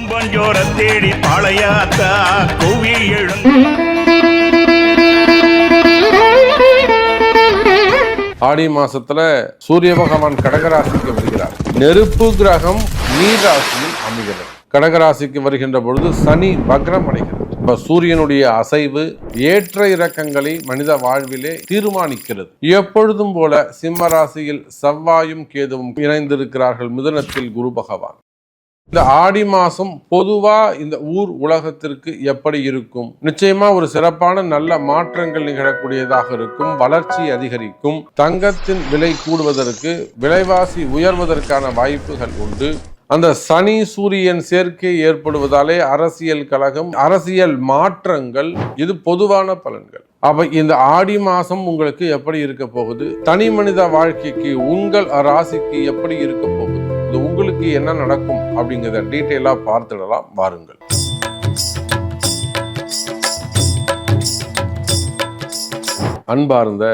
கும்பஞ்சோர தேடி பழையாத்தா குவி ஆடி மாசத்துல சூரிய பகவான் கடகராசிக்கு வருகிறார். நெருப்பு கிரகம் நீர் ராசியில் அமைகிறது. கடகராசிக்கு வருகின்ற பொழுது சனி வக்ரம் அடைகிறது. இப்ப சூரியனுடைய அசைவு ஏற்ற இறக்கங்களை மனித வாழ்விலே தீர்மானிக்கிறது. எப்பொழுதும் போல சிம்ம ராசியில் செவ்வாயும் கேதுவும் இணைந்திருக்கிறார்கள் மிதனத்தில் குரு பகவான். இந்த ஆடி மாதம் பொதுவாக இந்த ஊர் உலகத்திற்கு எப்படி இருக்கும்? நிச்சயமாக ஒரு சிறப்பான நல்ல மாற்றங்கள் நிகழக்கூடியதாக இருக்கும் வளர்ச்சி அதிகரிக்கும் தங்கத்தின் விலை கூடுவதற்கு விலைவாசி உயர்வதற்கான வாய்ப்புகள் உண்டு. அந்த சனி சூரியன் சேர்க்கை ஏற்படுவதாலே அரசியல் கழகம் அரசியல் மாற்றங்கள் இது பொதுவான பலன்கள். அப்ப இந்த ஆடி மாசம் உங்களுக்கு எப்படி இருக்க போகுது? தனி மனித வாழ்க்கைக்கு உங்கள் ராசிக்கு எப்படி இருக்க போகுது? உங்களுக்கு என்ன நடக்கும் அப்படிங்கிறத டீட்டெயிலாக பார்த்துடலாம். வாருங்கள். அன்பார்ந்த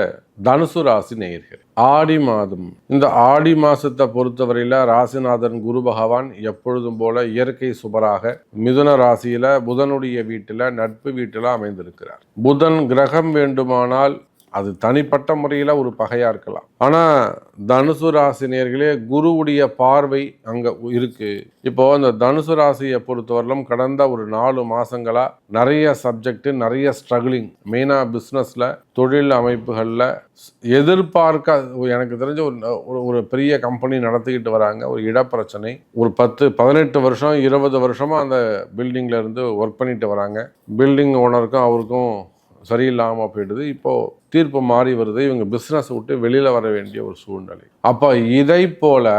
தனுசு ராசி நேயர்கள் ஆடி மாதம். இந்த ஆடி மாசத்தை பொறுத்தவரையில ராசிநாதன் குரு பகவான் எப்பொழுதும் போல இயற்கை சுபராக மிதுன ராசியில புதனுடைய வீட்டில் நட்பு வீட்டில் அமைந்திருக்கிறார். புதன் கிரகம் வேண்டுமானால் அது தனிப்பட்ட முறையில் ஒரு பகையாக இருக்கலாம். ஆனால் தனுசு ராசினியர்களே குருவுடைய பார்வை அங்கே இருக்குது இப்போ அந்த தனுசு ராசியை பொறுத்தவரையிலும் கடந்த ஒரு நாலு மாதங்களாக நிறைய சப்ஜெக்ட் நிறைய ஸ்ட்ரகிளிங். மெயினாக பிஸ்னஸில் தொழில் அமைப்புகளில் எதிர்பார்க்க எனக்கு தெரிஞ்ச ஒரு ஒரு- ஒரு பெரிய கம்பெனி நடத்திக்கிட்டு வராங்க. ஒரு இடப்பிரச்சனை. ஒரு பத்து பதினெட்டு வருஷம் இருபது வருஷமாக அந்த பில்டிங்கில் இருந்து ஒர்க் பண்ணிட்டு வராங்க. பில்டிங் ஓனருக்கும் அவருக்கும் சரியில்லாமல் போயிடுது. இப்போது தீர்ப்பு மாறி வருது இவங்க பிஸ்னஸ் விட்டு வெளியில் வர வேண்டிய ஒரு சூழ்நிலை. அப்போ இதை போல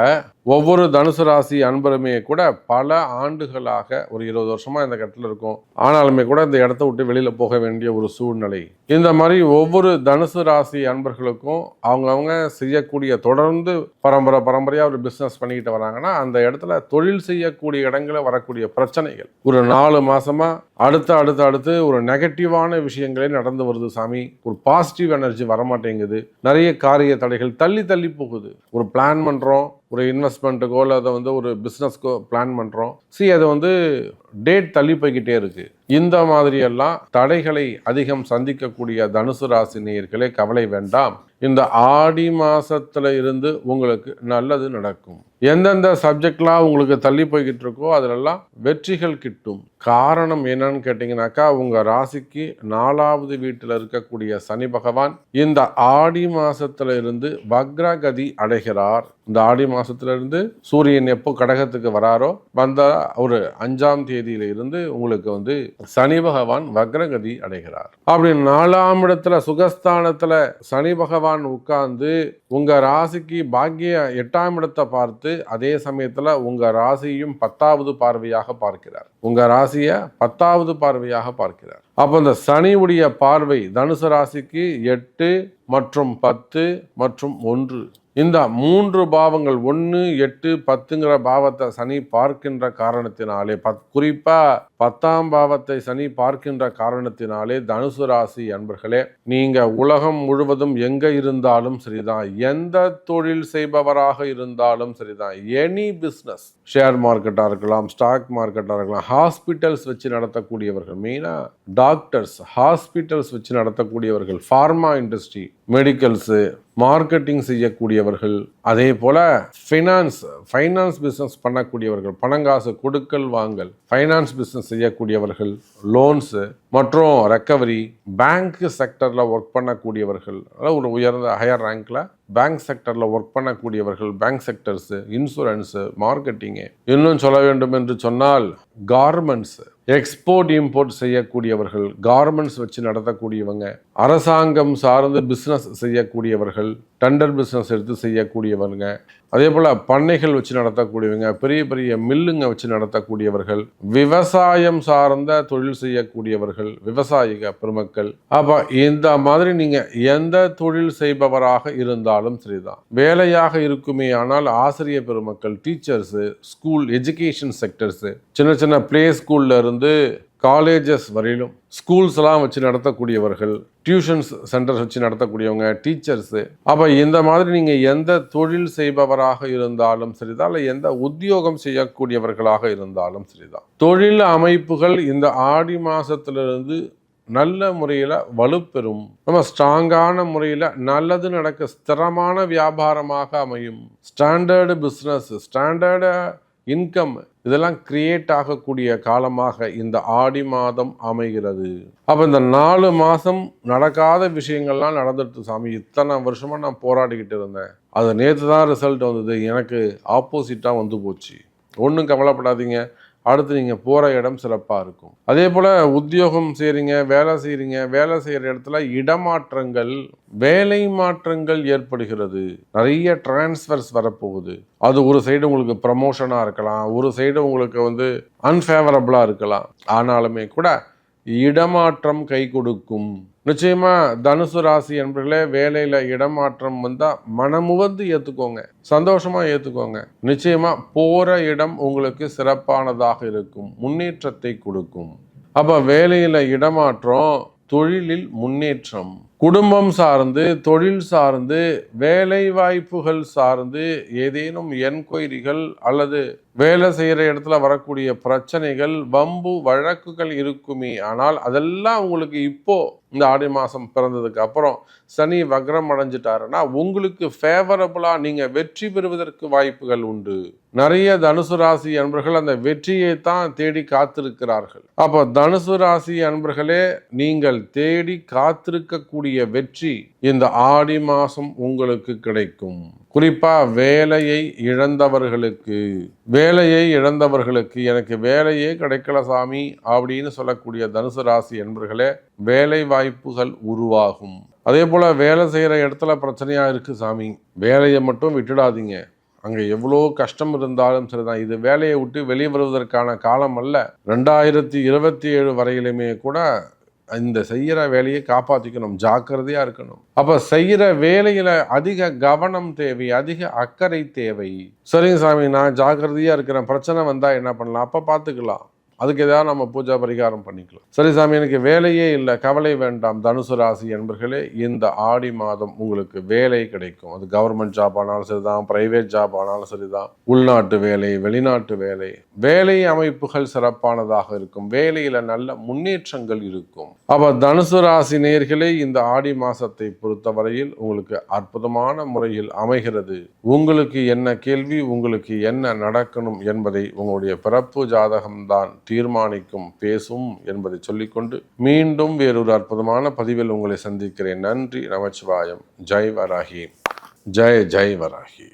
ஒவ்வொரு தனுசு ராசி அன்பருமே கூட பல ஆண்டுகளாக ஒரு இருபது வருஷமாக இந்த கட்டில் இருக்கும். ஆனாலுமே கூட இந்த இடத்த விட்டு வெளியில் போக வேண்டிய ஒரு சூழ்நிலை. இந்த மாதிரி ஒவ்வொரு தனுசு ராசி அன்பர்களுக்கும் அவங்கவுங்க செய்யக்கூடிய தொடர்ந்து பரம்பரை பரம்பரையாக ஒரு பிஸ்னஸ் பண்ணிக்கிட்டு வராங்கன்னா அந்த இடத்துல தொழில் செய்யக்கூடிய இடங்களில் வரக்கூடிய பிரச்சனைகள். ஒரு நாலு மாசமா அடுத்து அடுத்து அடுத்து ஒரு நெகட்டிவான விஷயங்களே நடந்து வருது சாமி. ஒரு பாசிட்டிவ் எனர்ஜி வரமாட்டேங்குது. நிறைய காரிய தடைகள் தள்ளி தள்ளி போகுது. ஒரு பிளான் பண்ணுறோம் ஒரு இன்வெஸ்ட்மெண்ட்டுக்கோ இல்லை அதை வந்து ஒரு பிஸ்னஸ்க்கோ பிளான் பண்ணுறோம் சி அது வந்து டேட் தள்ளி போய்கிட்டே இருக்குது இந்த மாதிரியெல்லாம் தடைகளை அதிகம் சந்திக்கக்கூடிய தனுசு ராசி நேயர்களே கவலை வேண்டாம். இந்த ஆடி மாதத்தில் இருந்து உங்களுக்கு நல்லது நடக்கும். எந்தெந்த சப்ஜெக்ட்லாம் உங்களுக்கு தள்ளி போய்கிட்டு இருக்கோ அதிலெல்லாம் வெற்றிகள் கிட்டும். காரணம் என்னன்னு கேட்டிங்கனாக்கா உங்கள் ராசிக்கு நாலாவது வீட்டில் இருக்கக்கூடிய சனி பகவான் இந்த ஆடி மாதத்துல இருந்து வக்ரகதி அடைகிறார். இந்த ஆடி மாதத்துல இருந்து சூரியன் எப்போ கடகத்துக்கு வராரோ வந்த ஒரு அஞ்சாம் தேதியில இருந்து உங்களுக்கு வந்து சனி பகவான் வக்ரகதி அடைகிறார். அப்படி நாலாம் இடத்துல சுகஸ்தானத்துல சனி பகவான் உட்கார்ந்து உங்க ராசிக்கு பாக்கிய எட்டாம் இடத்தை பார்த்து அதே சமயத்துல உங்க ராசியும் பத்தாவது பார்வையாக பார்க்கிறார். உங்க ராசியை பத்தாவது பார்வையாக பார்க்கிறார். அப்போ இந்த சனியுடைய பார்வை தனுசு ராசிக்கு எட்டு மற்றும் பத்து மற்றும் ஒன்று. இந்த மூன்று பாவங்கள் ஒன்று எட்டு பத்துங்கிற பாவத்தை சனி பார்க்கின்ற காரணத்தினாலே பத் குறிப்பாக பத்தாம் பாவத்தை சனி பார்க்கின்ற காரணத்தினாலே தனுசு ராசி அன்பர்களே நீங்கள் உலகம் முழுவதும் எங்கே இருந்தாலும் சரிதான் எந்த தொழில் செய்பவராக இருந்தாலும் சரிதான் எனி பிஸ்னஸ் ஷேர் மார்க்கெட்டாக இருக்கலாம் ஸ்டாக் மார்க்கெட்டாக இருக்கலாம் ஹாஸ்பிட்டல்ஸ் வச்சு நடத்தக்கூடியவர்கள் மெயினாக டாக்டர்ஸ் ஹாஸ்பிட்டல்ஸ் வச்சு நடத்தக்கூடியவர்கள் ஃபார்மா இண்டஸ்ட்ரி மெடிக்கல்ஸு மார்க்கெட்டிங் செய்யக்கூடியவர்கள் அதே போல் ஃபைனான்ஸ் ஃபைனான்ஸ் பிஸ்னஸ் பண்ணக்கூடியவர்கள் பணங்காசு கொடுக்கல் வாங்கல் ஃபைனான்ஸ் பிஸ்னஸ் செய்யக்கூடியவர்கள் லோன்ஸு மற்றும் ரெக்கவரி பேங்க் செக்டரில் ஒர்க் பண்ணக்கூடியவர்கள் அதாவது ஒரு உயர்ந்த ஹையர் ரேங்க்கில் பேங்க் செக்டரில் ஒர்க் பண்ணக்கூடியவர்கள் பேங்க் செக்டர்ஸு இன்சூரன்ஸு மார்க்கெட்டிங்கு இன்னும் சொல்ல வேண்டும் என்று சொன்னால் கார்மெண்ட்ஸு எக்ஸ்போர்ட் இம்போர்ட் செய்யக்கூடியவர்கள் கார்மெண்ட்ஸ் வச்சு நடத்தக்கூடியவங்க அரசாங்கம் சார்ந்து பிஸ்னஸ் செய்யக்கூடியவர்கள் டெண்டர் பிஸ்னஸ் எடுத்து செய்யக்கூடியவங்க அதே போல் பண்ணைகள் வச்சு நடத்தக்கூடியவங்க பெரிய பெரிய மில்லுங்க வச்சு நடத்தக்கூடியவர்கள் விவசாயம் சார்ந்த தொழில் செய்யக்கூடியவர்கள் விவசாயிக பெருமக்கள். அப்போ இந்த மாதிரி நீங்கள் எந்த தொழில் செய்பவராக இருந்தாலும் சரிதான். வேலையாக இருக்குமே ஆனால் ஆசிரியர் பெருமக்கள் டீச்சர்ஸு ஸ்கூல் எஜுகேஷன் செக்டர்ஸு சின்ன சின்ன ப்ளே ஸ்கூல்ல இருந்து காலேஜஸ் வரையிலும் ஸ்கூல்ஸ்லாம் வச்சு நடத்தக்கூடியவர்கள் டியூஷன்ஸ் சென்டர்ஸ் வச்சு நடத்தக்கூடியவங்க டீச்சர்ஸு. அப்போ இந்த மாதிரி நீங்கள் எந்த தொழில் செய்பவராக இருந்தாலும் சரிதான் இல்லை எந்த உத்தியோகம் செய்யக்கூடியவர்களாக இருந்தாலும் சரிதான். தொழில் அமைப்புகள் இந்த ஆடி மாதத்துலேருந்து நல்ல முறையில் வலுப்பெறும். நம்ம ஸ்ட்ராங்கான முறையில் நல்லது நடக்க ஸ்திரமான வியாபாரமாக அமையும். ஸ்டாண்டர்டு பிஸ்னஸ் ஸ்டாண்டர்டு இன்கம் இதெல்லாம் கிரியேட் ஆகக்கூடிய காலமாக இந்த ஆடி மாதம் அமைகிறது. அப்போ இந்த நாலு மாதம் நடக்காத விஷயங்கள்லாம் நடந்துட்டு சாமி இத்தனை வருஷமாக நான் போராடிக்கிட்டு இருந்தேன். அது நேற்று தான் ரிசல்ட் வந்தது. எனக்கு ஆப்போசிட்டாக வந்து போச்சு. ஒன்றும் கவலைப்படாதீங்க. அடுத்து நீங்கள் போகிற இடம் சிறப்பாக இருக்கும். அதே போல் உத்தியோகம் செய்கிறீங்க வேலை செய்கிறீங்க வேலை செய்கிற இடத்துல இடமாற்றங்கள் வேலை மாற்றங்கள் ஏற்படுகிறது. நிறைய டிரான்ஸ்ஃபர்ஸ் வரப்போகுது. அது ஒரு சைடு உங்களுக்கு ப்ரமோஷனாக இருக்கலாம் ஒரு சைடு உங்களுக்கு வந்து அன்ஃபேவரபுளாக இருக்கலாம். ஆனாலுமே கூட இடமாற்றம் கை கொடுக்கும். நிச்சயமா தனுசு ராசி என்பர்களே வேலையில இடமாற்றம் வந்தா மனமுவந்து ஏத்துக்கோங்க. சந்தோஷமா ஏத்துக்கோங்க. நிச்சயமா போற இடம் உங்களுக்கு சிறப்பானதாக இருக்கும். முன்னேற்றத்தை கொடுக்கும். அப்ப வேலையில இடமாற்றம் தொழிலில் முன்னேற்றம். குடும்பம் சார்ந்து தொழில் சார்ந்து வேலை வாய்ப்புகள் சார்ந்து ஏதேனும் என்கொயரிகள் அல்லது வேலை செய்கிற இடத்துல வரக்கூடிய பிரச்சனைகள் வம்பு வழக்குகள் இருக்குமே. ஆனால் அதெல்லாம் உங்களுக்கு இப்போ இந்த ஆடி மாதம் பிறந்ததுக்கு அப்புறம் சனி வக்ரம் அடைஞ்சிட்டாருன்னா உங்களுக்கு ஃபேவரபுளாக நீங்கள் வெற்றி பெறுவதற்கு வாய்ப்புகள் உண்டு. நிறைய தனுசு ராசி அன்பர்கள் அந்த வெற்றியை தான் தேடி காத்திருக்கிறார்கள். அப்போ தனுசு ராசி அன்பர்களே நீங்கள் தேடி காத்திருக்கக்கூடிய வெற்றி இந்த ஆடி மாதம் உங்களுக்கு கிடைக்கும். குறிப்பாக வேலையை இழந்தவர்களுக்கு வேலையை இழந்தவர்களுக்கு எனக்கு வேலையே கிடைக்கல சாமி அப்படின்னு சொல்லக்கூடிய தனுசு ராசி என்பர்களே வேலை வாய்ப்புகள் உருவாகும். அதே போல் வேலை செய்கிற இடத்துல பிரச்சனையாக இருக்குது சாமி. வேலையை மட்டும் விட்டுடாதீங்க. அங்கே எவ்வளோ கஷ்டம் இருந்தாலும் சரிதான். இது வேலையை விட்டு வெளியே வருவதற்கான காலம் அல்ல. ரெண்டாயிரத்தி இருபத்தி ஏழு வரையிலுமே கூட இந்த செய்கிற வேலையை காப்பாற்றிக்கணும் ஜாக்கிரதையாக இருக்கணும். அப்போ செய்கிற வேலையில் அதிக கவனம் தேவை அதிக அக்கறை தேவை. சரிங்க சாமி நான் ஜாக்கிரதையாக இருக்கிறேன் பிரச்சனை வந்தால் என்ன பண்ணலாம்? அப்போ பார்த்துக்கலாம் அதுக்கு ஏதாவது நம்ம பூஜா பரிகாரம் பண்ணிக்கலாம். சரி சாமி எனக்கு வேலையே இல்லை கவலை வேண்டாம். தனுசு ராசி என்பர்களே இந்த ஆடி மாதம் உங்களுக்கு வேலை கிடைக்கும். அது கவர்மெண்ட் ஜாப் ஆனாலும் சரிதான் பிரைவேட் ஜாப் ஆனாலும் சரிதான். உள்நாட்டு வேலை வெளிநாட்டு வேலை. வேலை அமைப்புகள் சிறப்பானதாக இருக்கும். வேலையில நல்ல முன்னேற்றங்கள் இருக்கும். அப்ப தனுசு ராசி நேர்களே இந்த ஆடி மாசத்தை பொறுத்தவரையில் உங்களுக்கு அற்புதமான முறையில் அமைகிறது. உங்களுக்கு என்ன கேள்வி உங்களுக்கு என்ன நடக்கணும் என்பதை உங்களுடைய பிறப்பு ஜாதகம்தான். தீர்மானிக்கும் பேசும் என்பதை சொல்லிக்கொண்டு மீண்டும் வேறொரு அற்புதமான பதிவில் உங்களை சந்திக்கிறேன். நன்றி. நமச்சிவாயம். ஜெய் வராகி. ஜெய் ஜெய் வராகி.